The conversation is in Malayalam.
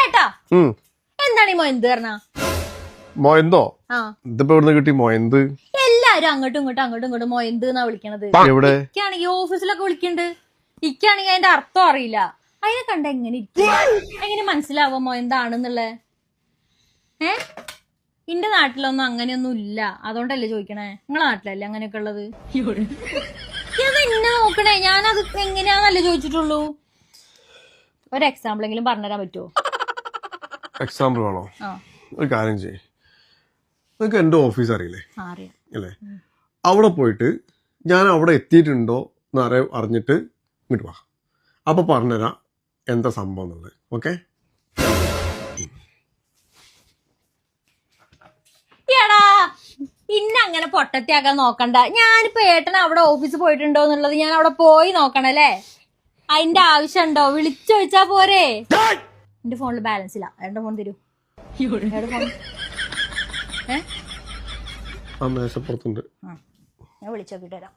ഏട്ടാ എന്താണ് ഈ മൊയന്ത് പറഞ്ഞ? മൊയന്തോ? ഇതിപ്പോ ഇവിടുന്ന് കിട്ടി മൊയന്ത്? എല്ലാരും അങ്ങോട്ടും ഇങ്ങോട്ടും അങ്ങോട്ടും ഇങ്ങോട്ടും മൊയന്ത് എന്നാ വിളിക്കണത്. എവിടെ? ഇക്കാണെങ്കിൽ ഓഫീസിലൊക്കെ വിളിക്കണ്ട്. ഇക്കാണെങ്കിൽ അതിന്റെ അർത്ഥം അറിയില്ല. അതിനെ കണ്ട എങ്ങനെ ഇരിക്കും? എങ്ങനെ മനസ്സിലാവോ മൊയന്താണെന്നുള്ള? ഏ? ഇന്റെ നാട്ടിലൊന്നും അങ്ങനെയൊന്നും ഇല്ല. അതുകൊണ്ടല്ലേ ചോദിക്കണേ? നിങ്ങളെ നാട്ടിലല്ലേ അങ്ങനെയൊക്കെ ഉള്ളത്? ഇത് എന്നെ നോക്കണേ? ഞാനത് എങ്ങനെയാന്നല്ലേ ചോദിച്ചിട്ടുള്ളൂ? ഒരു എക്സാമ്പിൾ എങ്കിലും പറഞ്ഞുതരാൻ പറ്റുമോ എക്സാമ്പിൾ ആണോ ഒരു കാര്യം ചെയ്യേ. നിങ്ങൾക്ക് എന്റെ ഓഫീസ് അറിയില്ലേ? അല്ലേ അവിടെ പോയിട്ട് ഞാൻ അവിടെ എത്തിയിട്ടുണ്ടോ എന്ന് അറിയ അറിഞ്ഞിട്ട് ഇങ്ങോട്ട് വാ. അപ്പൊ പറഞ്ഞുതരാം എന്താ സംഭവം എന്നുള്ളത്. ഓക്കെ പിന്നെ അങ്ങനെ പൊട്ടത്തിയാക്കാൻ നോക്കണ്ട. ഞാനിപ്പോ ഏട്ടൻ അവിടെ ഓഫീസ് പോയിട്ടുണ്ടോ എന്നുള്ളത് ഞാൻ അവിടെ പോയി നോക്കണല്ലേ? അതിന്റെ ആവശ്യമുണ്ടോ? വിളിച്ചു വെച്ചാ പോരെ എന്റെ ഫോണിൽ ബാലൻസ് ഇല്ല. എന്റെ ഫോൺ തരൂ. മേശപ്പുറത്തുണ്ട് ആ ഞാൻ വിളിച്ചു നോക്കിട്ട് വരാം.